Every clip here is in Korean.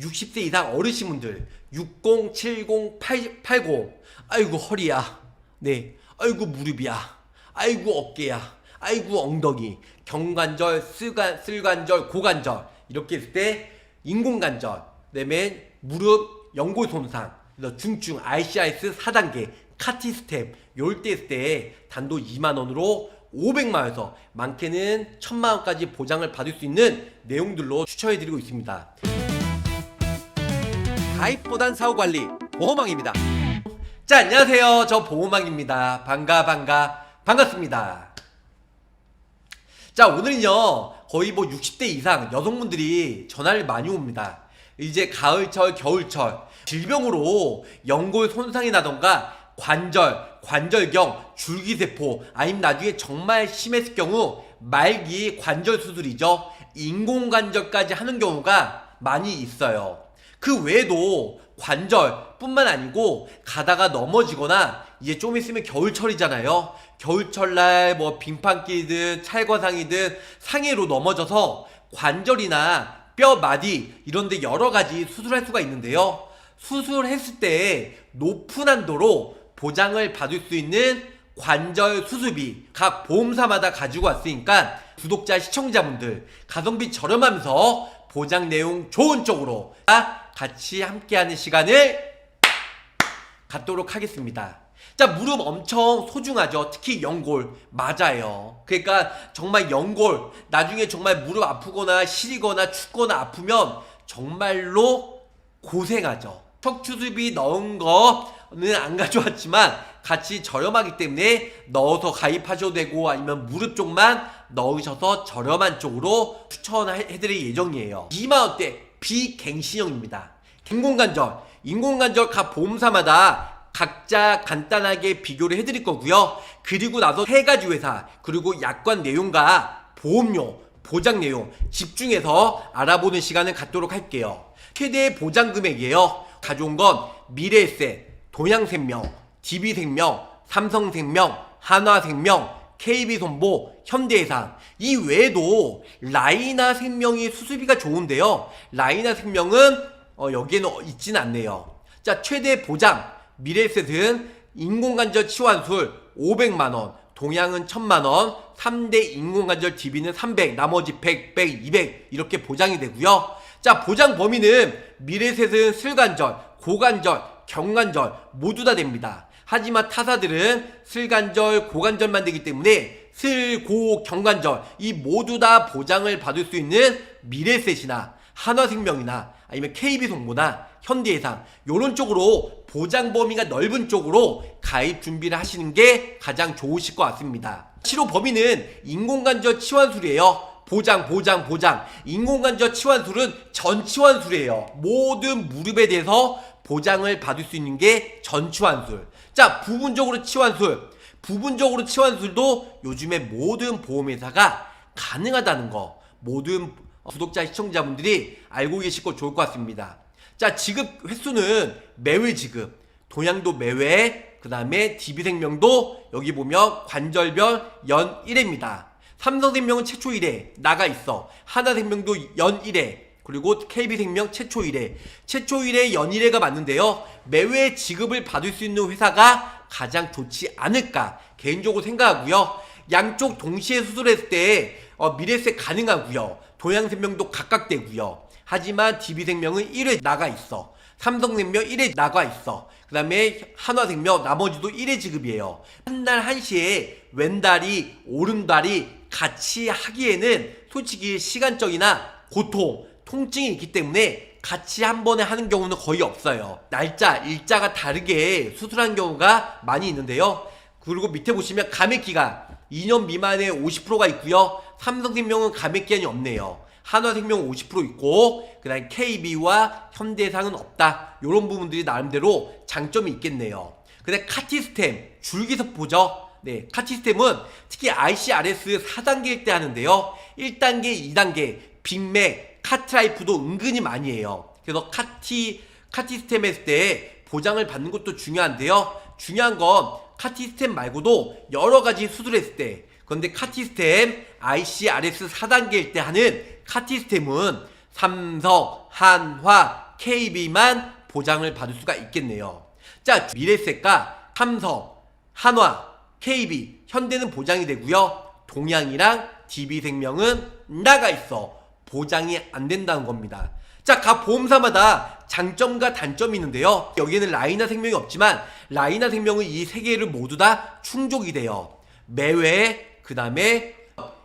60세 이상 어르신분들 60, 70, 80, 80 아이고 허리야. 네. 아이고 무릎이야. 아이고 어깨야. 아이고 엉덩이. 경관절 쓸관, 쓸관절 고관절. 이렇게 했을 때 인공관절 그다음에 무릎 연골 손상 그래서 중증 RCRS 4단계 카티스템 요럴 때 했을 때 단돈 2만원으로 500만원에서 많게는 1000만원까지 보장을 받을 수 있는 내용들로 추천해드리고 있습니다 가입보단 사후관리 보호망입니다. 자 안녕하세요 저 보호망입니다. 반가 반가 반갑습니다. 자 오늘은요 거의 뭐 60대 이상 여성분들이 전화를 많이 옵니다. 이제 가을철 겨울철 질병으로 연골 손상이 나던가 관절 관절경 줄기세포 아니면 나중에 정말 심했을 경우 말기 관절 수술이죠 인공관절까지 하는 경우가 많이 있어요. 그 외에도 관절뿐만 아니고 가다가 넘어지거나 이제 좀 있으면 겨울철이잖아요. 겨울철날 뭐 빙판길이든 찰거상이든 상해로 넘어져서 관절이나 뼈 마디 이런데 여러 가지 수술할 수가 있는데요. 수술했을 때 높은 한도로 보장을 받을 수 있는 관절 수술비 각 보험사마다 가지고 왔으니까 구독자 시청자분들 가성비 저렴하면서 보장 내용 좋은 쪽으로 같이 함께하는 시간을 갖도록 하겠습니다. 자, 무릎 엄청 소중하죠. 특히 연골. 맞아요. 그러니까 정말 연골, 나중에 정말 무릎 아프거나 시리거나 춥거나 아프면 정말로 고생하죠. 척추습이 넣은 거는 안 가져왔지만 같이 저렴하기 때문에 넣어서 가입하셔도 되고 아니면 무릎 쪽만 넣으셔서 저렴한 쪽으로 추천해드릴 예정이에요. 2만원대 비갱신형입니다. 인공관절, 인공관절 각 보험사마다 각자 간단하게 비교를 해드릴 거고요. 그리고 나서 세 가지 회사 그리고 약관 내용과 보험료, 보장 내용 집중해서 알아보는 시간을 갖도록 할게요. 최대 보장 금액이에요. 가져온 건 미래에셋, 동양생명, DB생명, 삼성생명, 한화생명, KB손보, 현대해상 이 외에도 라이나 생명이 수수비가 좋은데요. 라이나 생명은 어, 여기에는 있진 않네요. 자 최대 보장 미래에셋은 인공관절 치환술 500만원, 동양은 1000만원, 3대 인공관절 DB는 300, 나머지 100, 100, 200 이렇게 보장이 되고요. 자 보장 범위는 미래셋은 슬관절, 고관절, 경관절 모두 다 됩니다. 하지만 타사들은 슬관절, 고관절만 되기 때문에 슬, 고, 경관절 이 모두 다 보장을 받을 수 있는 미래셋이나 한화생명이나 아니면 KB송보나 현대해상 요런 쪽으로 보장 범위가 넓은 쪽으로 가입 준비를 하시는 게 가장 좋으실 것 같습니다. 치료 범위는 인공관절 치환술이에요. 보장, 보장, 보장. 인공관절 치환술은 전치환술이에요. 모든 무릎에 대해서 보장을 받을 수 있는 게 전치환술. 자, 부분적으로 치환술. 부분적으로 치환술도 요즘에 모든 보험회사가 가능하다는 거. 모든 구독자, 시청자분들이 알고 거 좋을 것 같습니다. 자, 지급 횟수는 매회 지급. 동양도 매회, 그 다음에 DB생명도 여기 보면 관절별 연 1회입니다. 삼성생명은 최초 1회 나가 있어. 하나생명도 연 1회. 그리고 KB생명 최초 1회. 최초 1회 연 1회가 맞는데요. 매회 지급을 받을 수 있는 회사가 가장 좋지 않을까 개인적으로 생각하고요. 양쪽 동시에 수술했을 때 어, 미래세 가능하고요. 동양생명도 각각 되고요. 하지만 DB생명은 1회 나가 있어. 삼성생명 1회 나가 있어. 그 다음에 한화생명 나머지도 1회 지급이에요. 한 날 한시에 왼다리, 오른다리 같이 하기에는 솔직히 시간적이나 고통, 통증이 있기 때문에 같이 한 번에 하는 경우는 거의 없어요. 날짜, 일자가 다르게 수술한 경우가 많이 있는데요. 그리고 밑에 보시면 감액 기간 2년 미만의 50%가 있고요. 삼성생명은 감액 기간이 없네요. 한화생명 50% 있고 그다음 KB와 현대상은 없다. 이런 부분들이 나름대로 장점이 있겠네요. 근데 카티스템 줄기세포죠. 네, 카티스템은 특히 ICRS 4단계일 때 하는데요. 1단계, 2단계 빅맥, 카트라이프도 은근히 많이 해요. 그래서 카티 카티 스템 했을 때 보장을 받는 것도 중요한데요. 중요한 건 카티 스템 말고도 여러 가지 수술했을 때 그런데 카티 스템 ICRS 4단계일 때 하는 카티 스템은 삼성, 한화, KB만 보장을 받을 수가 있겠네요. 자, 미래세가, 삼성, 한화, KB, 현대는 보장이 되고요. 동양이랑 DB생명은 나가 있어. 보장이 안 된다는 겁니다. 자, 각 보험사마다 장점과 단점이 있는데요. 여기에는 라이나 생명이 없지만 라이나 생명은 이 세 개를 모두 다 충족이 돼요. 매회, 그 다음에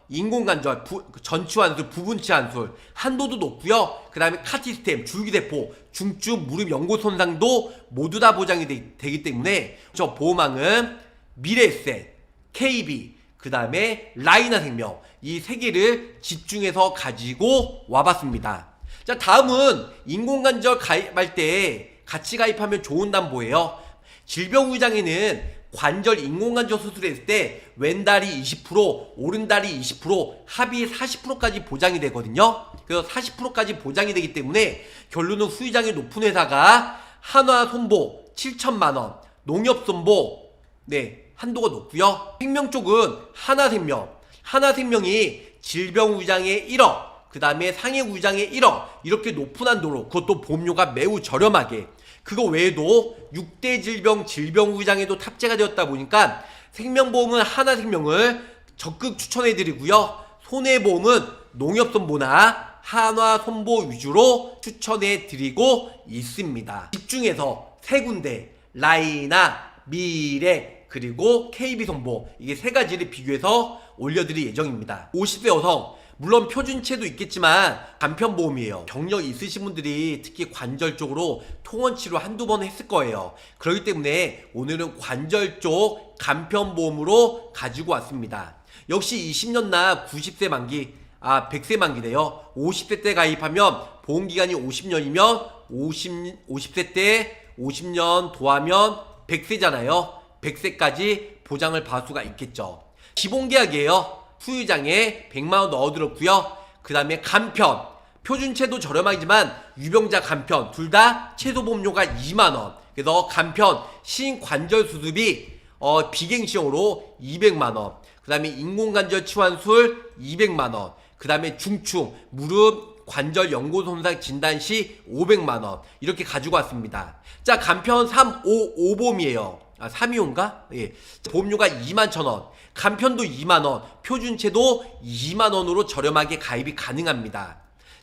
인공관절, 부- 전치 환술, 부분치 환술 한도도 높고요. 그 다음에 카티스템, 줄기세포, 중증 무릎 연골 손상도 모두 다 보장이 되, 기 때문에 저 보험왕은 미래에셋, KB, 그 다음에 라이나 생명 이 세 개를 집중해서 가지고 와봤습니다. 자 다음은 인공관절 가입할 때 같이 가입하면 좋은 담보예요. 질병의장에는 관절 인공관절 수술했을 때 왼다리 20% 오른다리 20% 합이 40%까지 보장이 되거든요. 그래서 40%까지 보장이 되기 때문에 결론은 후유장이 높은 회사가 한화 손보 7천만 원, 농협 손보 네 한도가 높고요. 생명 쪽은 하나생명, 하나생명이 질병의장의 1억, 그 다음에 상해의장의 1억 이렇게 높은 한도로 그것도 보험료가 매우 저렴하게 그거 외에도 6대 질병 질병의장에도 탑재가 되었다 보니까 생명보험은 하나생명을 적극 추천해드리고요. 손해보험은 농협손보나 한화손보 위주로 추천해드리고 있습니다. 집중해서 세 군데 라이나 미래 그리고 KB손보 이게 세 가지를 비교해서 올려드릴 예정입니다. 50세 여성 물론 표준체도 있겠지만 간편보험이에요. 경력 있으신 분들이 특히 관절 쪽으로 통원 치료 한두 번 했을 거예요. 그렇기 때문에 오늘은 관절 쪽 간편보험으로 가지고 왔습니다. 역시 20년 나 90세 만기, 아 100세 만기네요. 50세 때 가입하면 보험기간이 50년이면 50, 50세 때 50년 도하면 100세잖아요. 100세까지 보장을 받을 수가 있겠죠. 기본계약이에요. 후유장에 100만원 넣어들었고요. 그 다음에 간편. 표준체도 저렴하지만 유병자 간편 둘 다 최소 보험료가 2만원. 그래서 간편 신관절 수술비 어, 비갱시용으로 200만원. 그 다음에 인공관절 치환술 200만원. 그 다음에 중충 무릎 관절 연골 손상 진단 시 500만원. 이렇게 가지고 왔습니다. 자, 간편 355보험이에요. 아, 325인가? 예. 보험료가 2만 천 원. 간편도 2만 원. 표준체도 2만 원으로 저렴하게 가입이 가능합니다.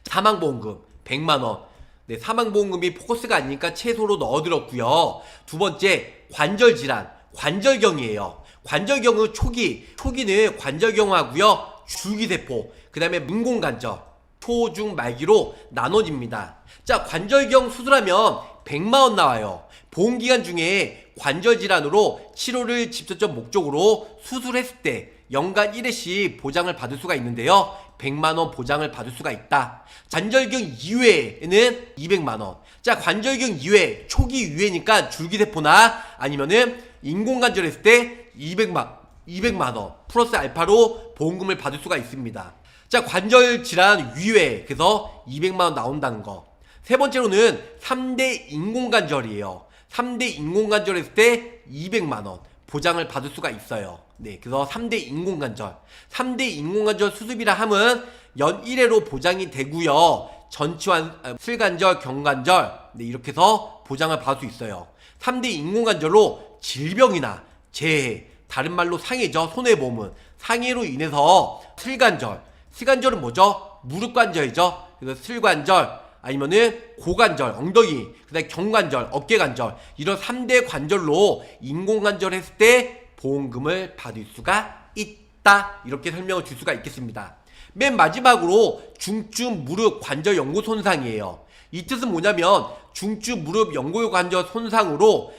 사망보험금 100만 원. 네, 사망보험금이 포커스가 아니니까 최소로 넣어들었고요. 두 번째 관절 질환, 관절경이에요. 관절경은 초기, 초기는 관절경하고요. 줄기세포, 그 다음에 인공관절, 초, 중, 말기로 나눠집니다. 자, 관절경 수술하면 100만원 나와요. 보험기간 중에 관절 질환으로 치료를 직접적 목적으로 수술했을 때 연간 1회씩 보장을 받을 수가 있는데요. 100만원 보장을 받을 수가 있다. 관절경 이외에는 200만원. 자, 관절경 이외, 초기 이외니까 줄기세포나 아니면은 인공관절 했을 때 200만, 200만원 플러스 알파로 보험금을 받을 수가 있습니다. 자, 관절 질환 위외, 그래서 200만 원 나온다는 거. 세 번째로는 3대 인공관절이에요. 3대 인공관절 했을 때 200만 원 보장을 받을 수가 있어요. 네, 그래서 3대 인공관절. 3대 인공관절 수술비라 함은 연 1회로 보장이 되고요. 전치환, 아, 슬관절, 경관절, 네, 이렇게 해서 보장을 받을 수 있어요. 3대 인공관절로 질병이나 재해, 다른 말로 상해죠. 손해보험은. 상해로 인해서 슬관절. 슬관절은 뭐죠? 무릎 관절이죠. 그래서 슬관절, 아니면은 고관절, 엉덩이, 그다음에 경관절, 어깨관절 이런 3대 관절로 인공관절 했을 때 보험금을 받을 수가 있다. 이렇게 설명을 줄 수가 있겠습니다. 맨 마지막으로 중증 무릎 관절 연골 손상이에요. 이 뜻은 뭐냐면 중증 무릎 연골 관절 손상으로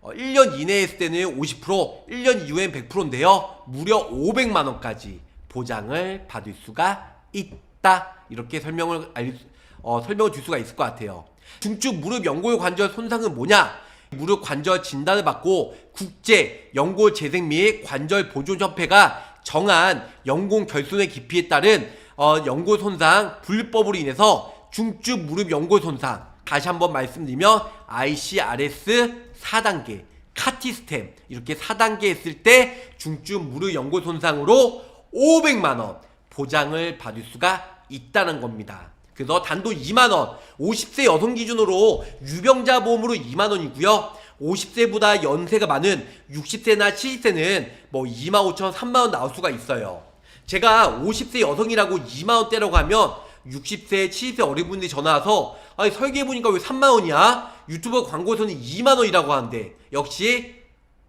어, 1년 이내에 했을 때는 50%, 1년 이후엔 100%인데요. 무려 500만 원까지 보장을 받을 수가 있다. 이렇게 설명을 알, 어, 설명을 줄 수가 있을 것 같아요. 중증 무릎 연골 관절 손상은 뭐냐? 무릎 관절 진단을 받고 국제 연골 재생 및 관절 보존 협회가 정한 연골 결손의 깊이에 따른 어, 연골 손상 분류법으로 인해서 중증 무릎 연골 손상 다시 한번 말씀드리면 ICRS 4단계 카티스템 이렇게 4단계 했을 때 중증 무릎 연골 손상으로 500만 원 보장을 받을 수가 있다는 겁니다. 그래서 단돈 2만 원, 50세 여성 기준으로 유병자 보험으로 2만 원이고요. 50세보다 연세가 많은 60세나 70세는 뭐 2만 5천, 3만 원 나올 수가 있어요. 제가 50세 여성이라고 2만 원대라고 하면 60세, 70세 어린 분들이 전화 와서 아니 설계해 보니까 왜 3만 원이야? 유튜버 광고에서는 2만 원이라고 하는데 역시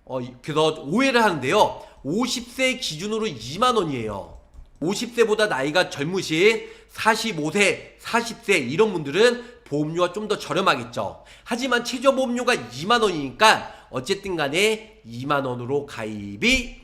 어 이- 그래서 오해를 하는데요. 50세 기준으로 2만 원이에요. 50세보다 나이가 젊으신 45세, 40세 이런 분들은 보험료가 좀 더 저렴하겠죠. 하지만 최저 보험료가 2만 원이니까 어쨌든 간에 2만 원으로 가입이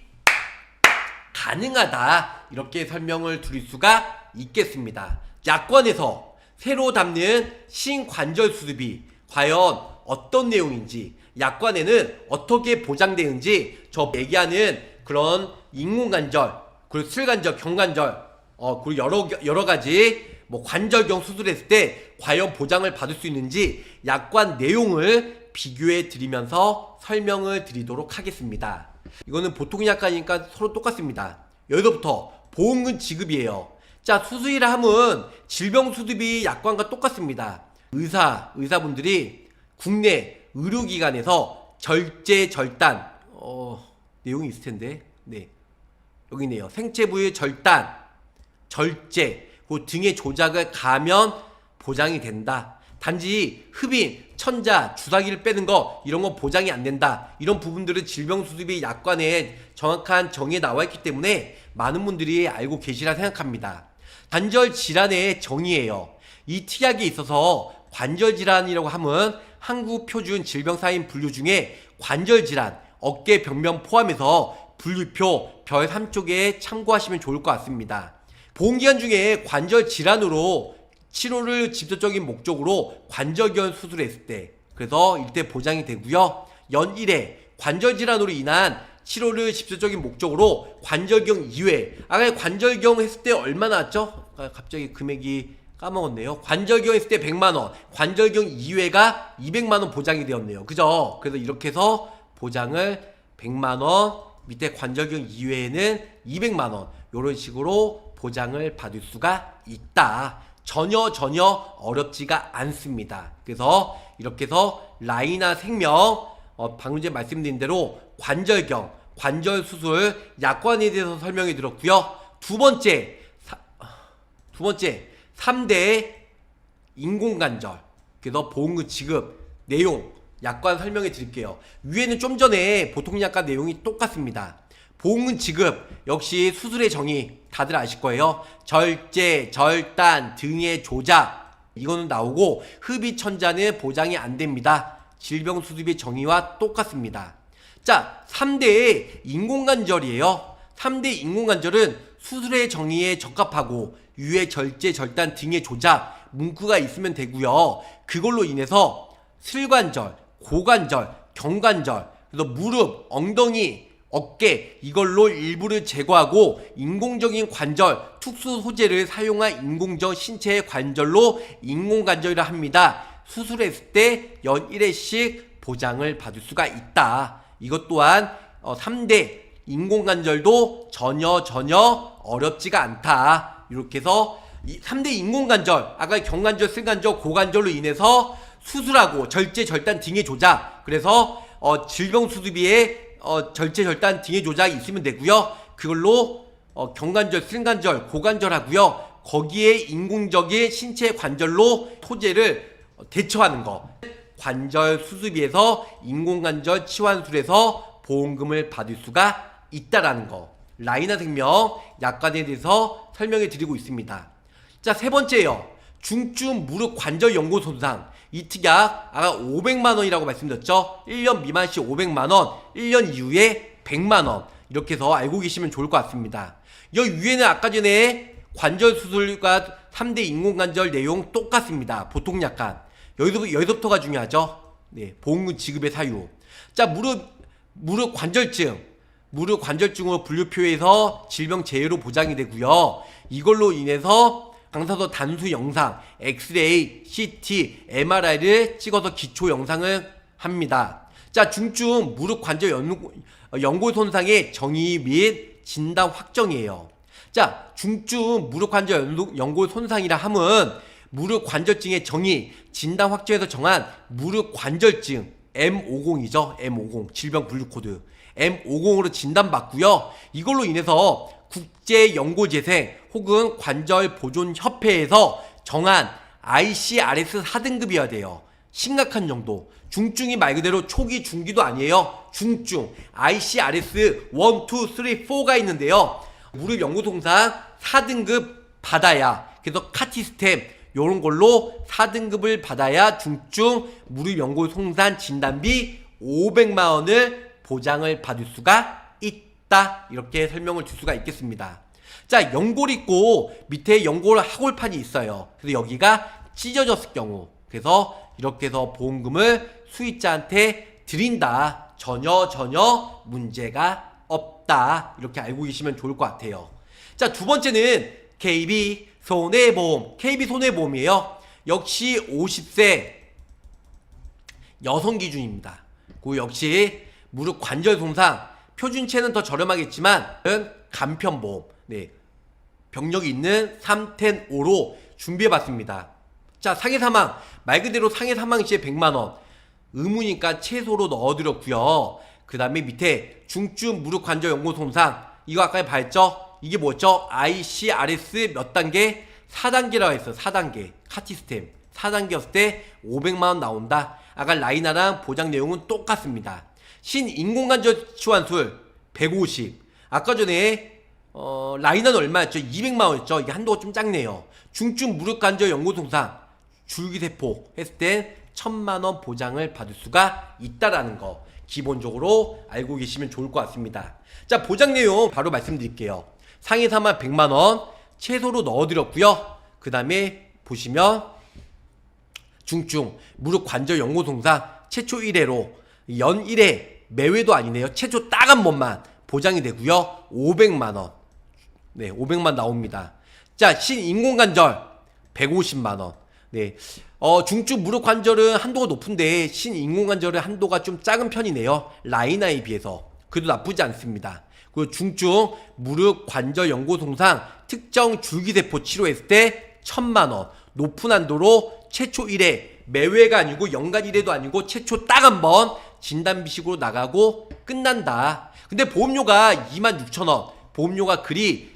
가능하다. 이렇게 설명을 드릴 수가 있겠습니다. 약관에서 새로 담는 신관절 수술비 과연 어떤 내용인지 약관에는 어떻게 보장되는지 저 얘기하는 그런 인공관절 그리고 슬관절, 경관절 어 그리고 여러 여러 가지 뭐 관절경 수술했을 때 과연 보장을 받을 수 있는지 약관 내용을 비교해 드리면서 설명을 드리도록 하겠습니다. 이거는 보통 약관이니까 서로 똑같습니다. 여기서부터 보험금 지급이에요. 자, 수술이라 함은 질병 수술비 약관과 똑같습니다. 의사, 의사분들이 국내 의료기관에서 절제, 절단, 어, 내용이 있을 텐데, 네. 여기 있네요. 생체 부위 절단, 절제, 그 등의 조작을 가면 보장이 된다. 단지 흡인, 천자, 주사기를 빼는 거 이런 거 보장이 안 된다. 이런 부분들은 질병수습이 약관에 정확한 정의에 나와 있기 때문에 많은 분들이 알고 계시라 생각합니다. 관절 질환의 정의예요. 이 특약에 있어서 관절 질환이라고 하면 한국 표준 질병 사인 분류 중에 관절 질환, 어깨 병면 포함해서 분류표 별 3쪽에 참고하시면 좋을 것 같습니다. 보험기간 중에 관절 질환으로 치료를 직접적인 목적으로 관절견 수술했을 때 그래서 이때 보장이 되고요. 연 1회 관절 질환으로 인한 치료를 직접적인 목적으로 관절경 이외 아까 관절경 했을 때 얼마 나왔죠? 아, 갑자기 금액이 까먹었네요. 관절경 했을 때 100만 원, 관절경 이외가 200만 원 보장이 되었네요. 그죠? 그래서 이렇게 해서 보장을 100만 원, 밑에 관절경 이외에는 200만 원 이런 식으로 보장을 받을 수가 있다. 전혀 전혀 어렵지가 않습니다. 그래서 이렇게 해서 라이나 생명 어, 방금 전에 말씀드린 대로 관절경, 관절 수술 약관에 대해서 설명해 드렸고요. 두 번째 사- 두 번째 3대 인공관절 그래서 보험금 지급 내용 약관 설명해 드릴게요. 위에는 좀 전에 보통 약관 내용이 똑같습니다. 보험금 지급 역시 수술의 정의 다들 아실 거예요. 절제 절단 등의 조작 이거는 나오고 흡입 천자는 보장이 안 됩니다. 질병 수습의 정의와 똑같습니다. 자 3대 인공관절이에요. 3대 인공관절은 수술의 정의에 적합하고 유해 절제 절단 등의 조작 문구가 있으면 되고요. 그걸로 인해서 슬관절, 고관절, 경관절, 그래서 무릎, 엉덩이, 어깨 이걸로 일부를 제거하고 인공적인 관절, 특수 소재를 사용한 인공적 신체 관절로 인공관절이라 합니다. 수술했을 때 연 1회씩 보장을 받을 수가 있다. 이것 또한 어, 3대 인공관절도 전혀 전혀 어렵지가 않다. 이렇게 해서 이 3대 인공관절, 아까 경관절, 슬관절, 고관절로 인해서 수술하고 절제, 절단 등의 조작. 그래서 어, 질병 수술비에 어, 절제, 절단 등의 조작이 있으면 되고요. 그걸로 어, 경관절, 슬관절, 고관절 하고요. 거기에 인공적인 신체 관절로 토제를 어, 대처하는 거. 관절 수술비에서 인공관절 치환술에서 보험금을 받을 수가 있다라는 거. 라이나 생명 약관에 대해서 설명해 드리고 있습니다. 자, 세 번째요. 중증 무릎 관절 연골 손상. 이 특약 아까 500만 원이라고 말씀드렸죠. 1년 미만 시 500만 원, 1년 이후에 100만 원. 이렇게 해서 알고 계시면 좋을 것 같습니다. 여기 위에는 아까 전에 관절 수술과 3대 인공관절 내용 똑같습니다. 보통 약관. 여기서, 여기서부터가 중요하죠. 네, 보험금 지급의 사유. 자, 무릎, 무릎 관절증. 무릎 관절증으로 분류표에서 질병 제외로 보장이 되고요. 이걸로 인해서 강사서 단수 영상, 엑스레이, CT, MRI를 찍어서 기초 영상을 합니다. 자, 중증 무릎 관절 연, 연골 손상의 정의 및 진단 확정이에요. 자, 중증 무릎 관절 연- 연골 손상이라 함은 무릎 관절증의 정의 진단 확정에서 정한 무릎 관절증 M50이죠. M50 질병 분류 코드 M50으로 진단받고요. 이걸로 인해서 국제 연고 재생 혹은 관절 보존 협회에서 정한 ICRS 4등급이어야 돼요. 심각한 정도. 중증이 말 그대로 초기 중기도 아니에요. 중증. ICRS 1, 2, 3, 4가 있는데요. 무릎 연구 통상 4등급 받아야 그래서 카티스템 요런 걸로 4등급을 받아야 중증 무릎 연골 송산 진단비 500만 원을 보장을 받을 수가 있다. 이렇게 설명을 줄 수가 있겠습니다. 자, 연골 있고 밑에 연골 하골판이 있어요. 그래서 여기가 찢어졌을 경우 그래서 이렇게 해서 보험금을 수익자한테 드린다. 전혀 전혀 문제가 없다. 이렇게 알고 계시면 좋을 것 같아요. 자, 두 번째는 KB 손해보험. KB 손해보험이에요. 역시 50세 여성 기준입니다. 그 역시 무릎 관절 손상 표준체는 더 저렴하겠지만 간편보험. 네. 병력이 있는 3텐 5로 준비해봤습니다. 자, 상해 사망. 말 그대로 상해 사망 시에 100만원. 의무니까 최소로 넣어드렸고요. 그 다음에 밑에 중증 무릎 관절 연골 손상. 이거 아까 봤죠? 이게 뭐였죠? ICRS 몇 단계? 4단계라고 했어. 4단계. 카티스템. 4단계였을 때 500만원 나온다. 아까 라이나랑 보장 내용은 똑같습니다. 신인공관절 치환술 150. 아까 전에 어, 라이나는 얼마였죠? 200만원이었죠? 이게 한도가 좀 작네요. 중증 무릎 관절 연골 손상 줄기세포 했을 때 천만원 보장을 받을 수가 있다라는 거 기본적으로 알고 계시면 좋을 것 같습니다. 자 보장 내용 바로 말씀드릴게요. 상해 사만 100만원 최소로 넣어드렸고요. 그 다음에 보시면 중증 무릎 관절 연골 손상 최초 1회로 연 1회 매회도 아니네요. 최초 딱 한 번만 보장이 되고요. 500만 원. 네, 500만 나옵니다. 자, 신인공관절 150만 원. 네. 어, 중증 무릎 관절은 한도가 높은데 신인공관절은 한도가 좀 작은 편이네요. 라이나에 비해서. 그래도 나쁘지 않습니다. 그리고 중증 무릎 관절 연골 손상 특정 줄기세포 치료했을 때 천만 원. 높은 한도로 최초 1회 매회가 아니고 연간 1회도 아니고 최초 딱 한 번 진단비식으로 나가고 끝난다. 근데 보험료가 26,000원. 보험료가 그리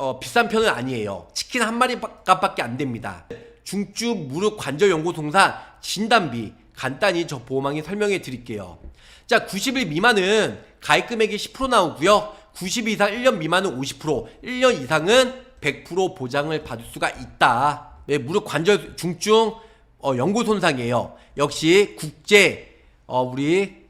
어, 비싼 편은 아니에요. 치킨 한 마리 값밖에 안 됩니다. 중증 무릎 관절 연고 동상 진단비 간단히 저 보험왕이 설명해 드릴게요. 자, 90일 미만은 가입 금액이 10% 나오고요. 90일 이상 1년 미만은 50%, 1년 이상은 100% 보장을 받을 수가 있다. 네, 무릎 관절 중증 어, 연골 손상이에요. 역시 국제 어, 우리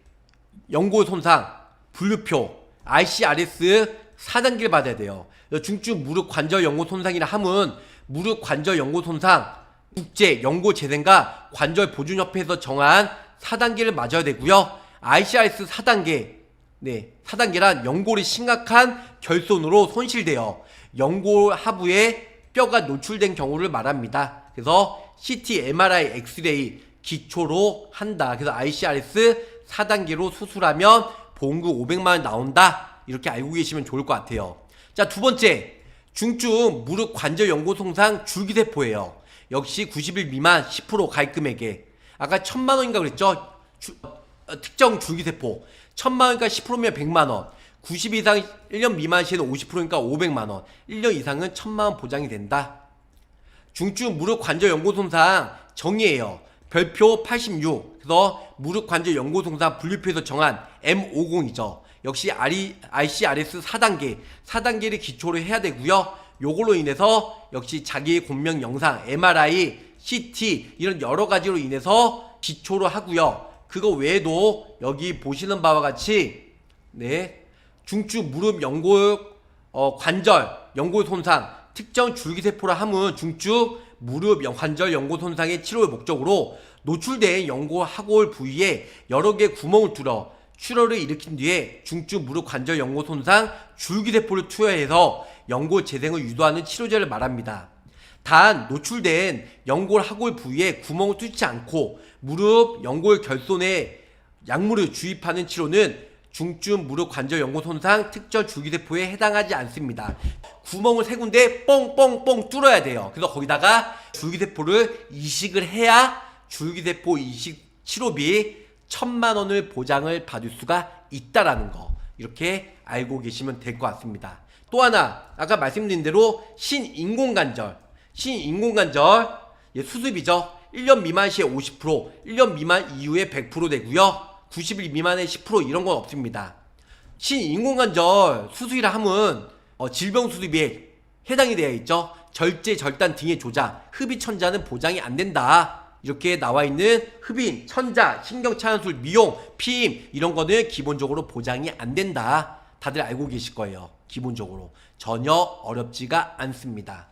연골 손상 분류표 ICRS 4단계를 받아야 돼요. 중증 무릎 관절 연골 손상이라 함은 무릎 관절 연골 손상 국제 연골 재생과 관절 보존 협회에서 정한 4단계를 맞아야 되고요. ICRS 4단계 네, 4단계란 연골이 심각한 결손으로 손실되어 연골 하부에 뼈가 노출된 경우를 말합니다. 그래서 CT, MRI, 엑스레이 기초로 한다. 그래서 ICRS 4단계로 수술하면 보험금 500만 원 나온다. 이렇게 알고 계시면 좋을 것 같아요. 자, 두 번째. 중증 무릎 관절 연골 손상 줄기세포예요. 역시 90일 미만 10% 가입 금액에 아까 1000만 원인가 그랬죠? 주- 어, 특정 줄기세포 1000만 원이니까 10%면 100만 원. 90 이상 1년 미만 시에는 50%니까 500만 원. 1년 이상은 1000만 원 보장이 된다. 중증 무릎 관절 연골 손상 정의예요. 별표 86. 그래서 무릎 관절 연골 손상 분류표에서 정한 M50이죠. 역시 ICRS 4단계, 4단계를 기초로 해야 되고요. 요걸로 인해서 역시 자기의 공명 영상, MRI, CT 이런 여러 가지로 인해서 기초로 하고요. 그거 외에도 여기 보시는 바와 같이 네 중증 무릎 연골 어, 관절 연골 손상 특정 줄기세포라 함은 중증 무릎 연- 관절 연골 손상의 치료의 목적으로 노출된 연골 하골 부위에 여러 개 구멍을 뚫어 출혈을 일으킨 뒤에 중증 무릎 관절 연골 손상 줄기세포를 투여해서 연골 재생을 유도하는 치료제를 말합니다. 단 노출된 연골 하골 부위에 구멍을 뚫지 않고 무릎 연골 결손에 약물을 주입하는 치료는 중증 무릎 관절 연골 손상 특정 줄기세포에 해당하지 않습니다. 구멍을 세 군데 뻥뻥뻥 뚫어야 돼요. 그래서 거기다가 줄기세포를 이식을 해야 줄기세포 이식 치료비 천만 원을 보장을 받을 수가 있다라는 거 이렇게 알고 계시면 될 것 같습니다. 또 하나 아까 말씀드린 대로 신인공관절 신인공관절 예, 수습이죠. 1년 미만 시에 50% 1년 미만 이후에 100% 되고요. 90일 미만에 10% 이런 건 없습니다. 신인공관절 수술이라 함은 어, 질병 수습에 해당이 되어 있죠. 절제, 절단 등의 조작, 흡입 천자는 보장이 안 된다. 이렇게 나와 있는 흡인, 천자, 신경차연술, 미용, 피임 이런 거는 기본적으로 보장이 안 된다. 다들 알고 계실 거예요. 기본적으로 전혀 어렵지가 않습니다.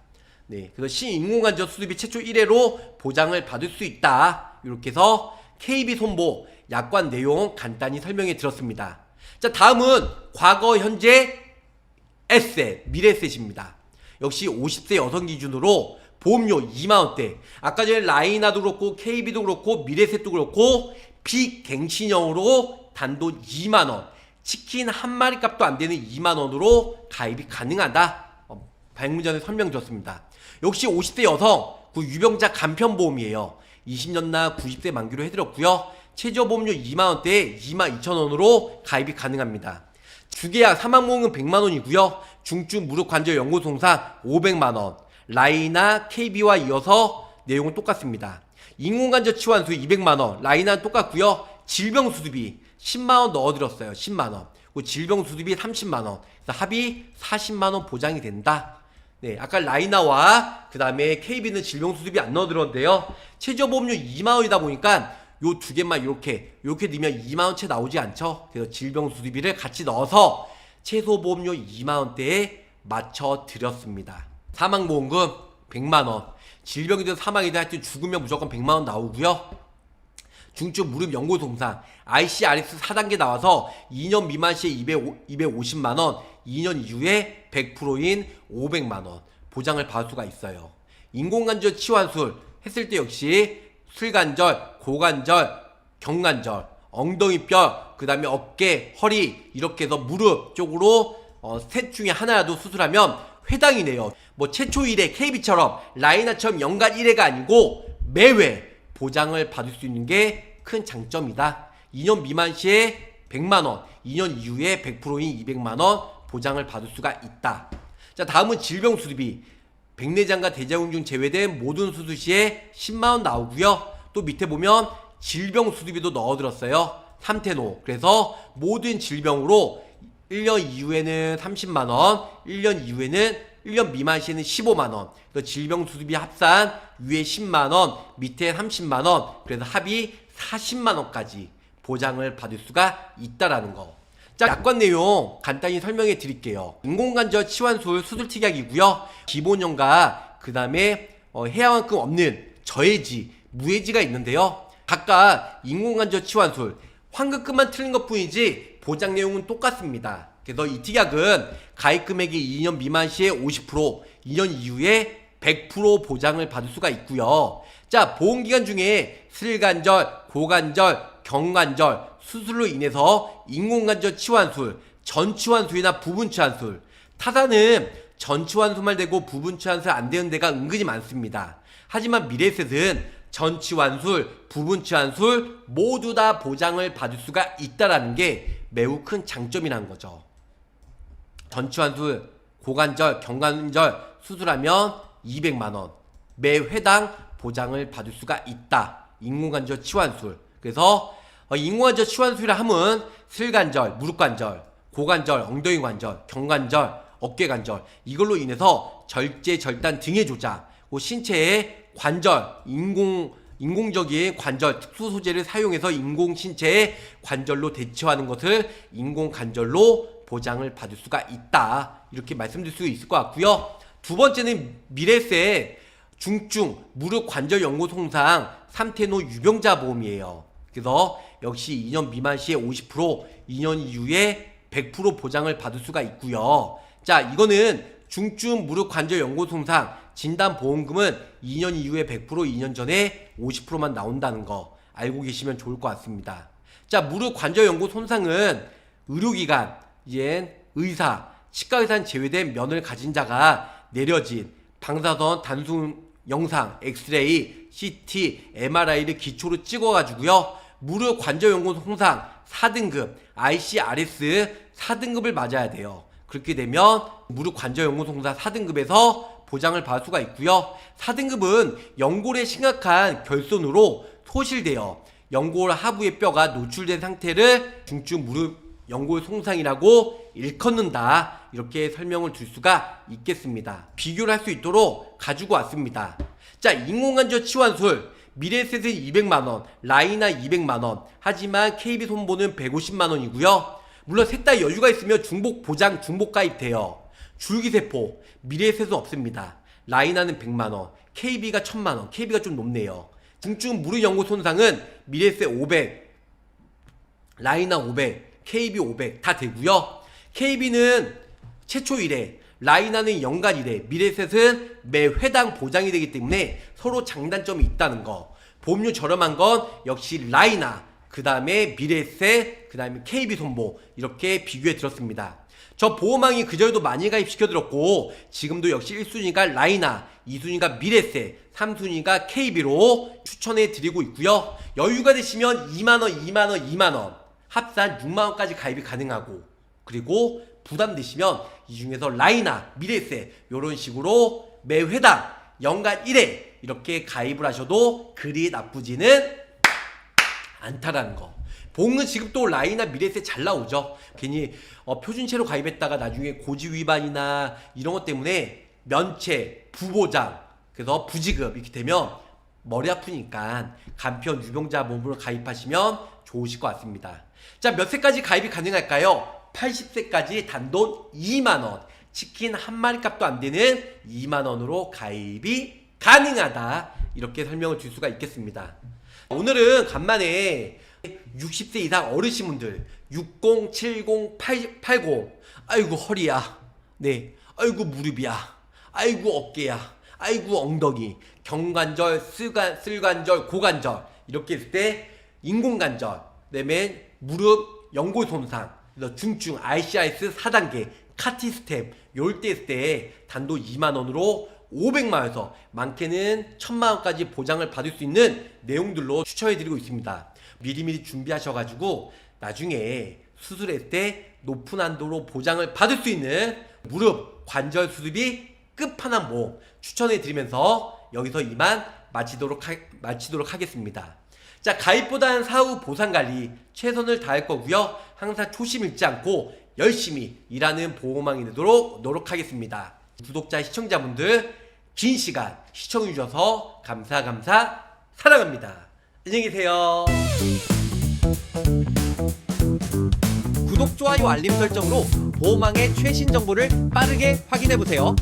네, 그래서 신인공관절 수술비 최초 1회로 보장을 받을 수 있다. 이렇게 해서 KB 손보 약관 내용 간단히 설명해 드렸습니다. 자, 다음은 과거, 현재 에셋, 미래셋입니다. 역시 50세 여성 기준으로 보험료 2만원대. 아까 전에 라이나도 그렇고, KB도 그렇고, 미래셋도 그렇고, 비갱신형으로 단돈 2만원. 치킨 한 마리 값도 안 되는 2만원으로 가입이 가능하다. 어, 방금 전에 설명 드렸습니다. 역시 50대 여성, 그 유병자 간편보험이에요. 20년 나 90세 만기로 해드렸고요. 최저보험료 2만원대에 2만 2천원으로 가입이 가능합니다. 주계약 사망보험은 100만원이고요. 중증 무릎관절 연구송상 500만원. 라이나 KB와 이어서 내용은 똑같습니다. 인공관절 치환수 200만원. 라이나는 똑같고요. 질병수습이 10만원 넣어드렸어요. 10만원. 그리고 질병수습이 30만원. 그래서 합이 40만원 보장이 된다. 네, 아까 라이나와 그 다음에 KB는 질병수습이 안 넣어들었는데요. 최저보험료 2만원이다 보니까 요 두 개만 이렇게 이렇게 넣으면 2만원 채 나오지 않죠. 그래서 질병수습비를 같이 넣어서 최소보험료 2만원대에 맞춰 드렸습니다. 사망보험금 100만원. 질병이든 사망이든 하여튼 죽으면 무조건 100만원 나오고요. 중증 무릎 연골 손상 ICRS 4단계 나와서 2년 미만 시에 200, 250만 원, 2년 이후에 100%인 500만 원 보장을 받을 수가 있어요. 인공관절 치환술 했을 때 역시 슬관절, 고관절, 경관절, 엉덩이뼈, 그 다음에 어깨, 허리 이렇게 해서 무릎 쪽으로 어, 셋 중에 하나라도 수술하면 회당이네요. 뭐 최초 1회 KB처럼 라이나처럼 연간 1회가 아니고 매회 보장을 받을 수 있는 게 큰 장점이다. 2년 미만 시에 100만 원, 2년 이후에 100%인 200만 원 보장을 받을 수가 있다. 자, 다음은 질병 수술비. 백내장과 대장균 제외된 모든 수술 시에 10만 원 나오고요. 또 밑에 보면 질병 수술비도 넣어들었어요. 삼태노. 그래서 모든 질병으로 1년 이후에는 30만 원, 1년 이후에는 1년 미만 시에는 15만 원. 그래서 질병 수술비 합산 위에 10만 원, 밑에 30만 원. 그래서 합이 40만 원까지 보장을 받을 수가 있다라는 거. 자, 약관 내용 간단히 설명해 드릴게요. 인공관절 치환술 수술 특약이고요. 기본형과 그 다음에 어, 해야만큼 없는 저해지, 무해지가 있는데요. 각각 인공관절 치환술 환급금만 틀린 것 뿐이지 보장 내용은 똑같습니다. 그래서 이 특약은 가입 금액이 2년 미만 시에 50%, 2년 이후에 100% 보장을 받을 수가 있고요. 자, 보험 기간 중에 슬관절, 고관절, 경관절 수술로 인해서 인공관절 치환술, 전치환술이나 부분치환술 타사는 전치환술만 되고 부분치환술 안 되는 데가 은근히 많습니다. 하지만 미래셋은 전치환술, 부분치환술 모두 다 보장을 받을 수가 있다라는 게 매우 큰 장점이라는 거죠. 전치환술, 고관절, 경관절 수술하면 200만 원. 매 회당 보장을 받을 수가 있다. 인공관절 치환술. 그래서 어, 인공관절 치환술이라 함은 슬관절, 무릎관절, 고관절, 엉덩이 관절, 경관절, 어깨관절 이걸로 인해서 절제, 절단 등의 조작, 그 신체의 관절, 인공 인공적인 관절 특수 소재를 사용해서 인공 신체의 관절로 대처하는 것을 인공 관절로 보장을 받을 수가 있다. 이렇게 말씀드릴 수 있을 것 같고요. 두 번째는 미래세 중증 무릎 관절 연고 손상 3태노 유병자 보험이에요. 그래서 역시 2년 미만 시에 50%, 2년 이후에 100% 보장을 받을 수가 있고요. 자, 이거는 중증 무릎 관절 연고 손상 진단 보험금은 2년 이후에 100%, 2년 전에 50%만 나온다는 거 알고 계시면 좋을 것 같습니다. 자, 무릎 관절 연고 손상은 의료기관, 이제 의사, 치과의사는 제외된 면을 가진 자가 내려진 방사선 단순 영상, 엑스레이, CT, MRI를 기초로 찍어가지고요. 무릎 관절 연골 손상 4등급, ICRS 4등급을 맞아야 돼요. 그렇게 되면 무릎 관절 연골 손상 4등급에서 보장을 받을 수가 있고요. 4등급은 연골에 심각한 결손으로 소실되어 연골 하부의 뼈가 노출된 상태를 중증 무릎 연골 손상이라고 일컫는다. 이렇게 설명을 줄 수가 있겠습니다. 비교를 할 수 있도록 가지고 왔습니다. 자, 인공관절 치환술. 미래셋은 200만원, 라이나 200만원, 하지만 KB 손보는 150만원이고요. 물론 셋 다 여유가 있으면 중복 보장, 중복 가입돼요. 줄기세포, 미래셋은 없습니다. 라이나는 100만원, KB가 1000만원, KB가 좀 높네요. 중증 무릎 연골 손상은 미래셋 500, 라이나 500, KB 500 다 되고요. KB는 최초 1회, 라이나는 연간 1회, 미래셋은 매 회당 보장이 되기 때문에 서로 장단점이 있다는 거. 보험료 저렴한 건 역시 라이나, 그 다음에 미래셋, 그 다음에 KB 손보 이렇게 비교해 들었습니다. 저 보호망이 그전에도 많이 가입시켜 들었고 지금도 역시 1순위가 라이나, 2순위가 미래셋, 3순위가 KB로 추천해 드리고 있고요. 여유가 되시면 2만원, 2만원, 2만원 합산 6만원까지 가입이 가능하고 그리고 부담되시면 이 중에서 라이나, 미래세 이런 식으로 매 회당 연간 1회 이렇게 가입을 하셔도 그리 나쁘지는 않다라는 거. 보험은 지급도 라이나 미래세 잘 나오죠. 괜히 어, 표준체로 가입했다가 나중에 고지 위반이나 이런 것 때문에 면체, 부보장, 그래서 부지급 이렇게 되면 머리 아프니까 간편 유병자 몸으로 가입하시면 좋으실 것 같습니다. 자, 몇 세까지 가입이 가능할까요? 80세까지 단돈 2만원. 치킨 한 마리 값도 안 되는 2만원으로 가입이 가능하다. 이렇게 설명을 줄 수가 있겠습니다. 오늘은 간만에 60세 이상 어르신분들 60, 70, 80, 80 아이고 허리야. 네. 아이고 무릎이야. 아이고 어깨야. 아이고 엉덩이. 경관절 쓸관, 쓸관절 고관절. 이렇게 했을 때 인공관절 그다음에 무릎 연골 손상 그래서 중증 ICIS 4단계 카티스템 요럴 때 했을 때 단돈 2만원으로 500만원에서 많게는 1000만원까지 보장을 받을 수 있는 내용들로 추천해드리고 있습니다. 미리미리 준비하셔가지고 나중에 수술할 때 높은 한도로 보장을 받을 수 있는 무릎 관절 수술이 끝판왕 모험 추천해 드리면서 여기서 이만 마치도록, 하, 마치도록 하겠습니다. 자, 가입보다는 사후 보상 관리 최선을 다할 거고요. 항상 초심 잃지 않고 열심히 일하는 보호망이 되도록 노력하겠습니다. 구독자, 시청자분들 긴 시간 시청해 주셔서 감사, 감사, 사랑합니다. 안녕히 계세요. 구독, 좋아요, 알림 설정으로 보호망의 최신 정보를 빠르게 확인해 보세요.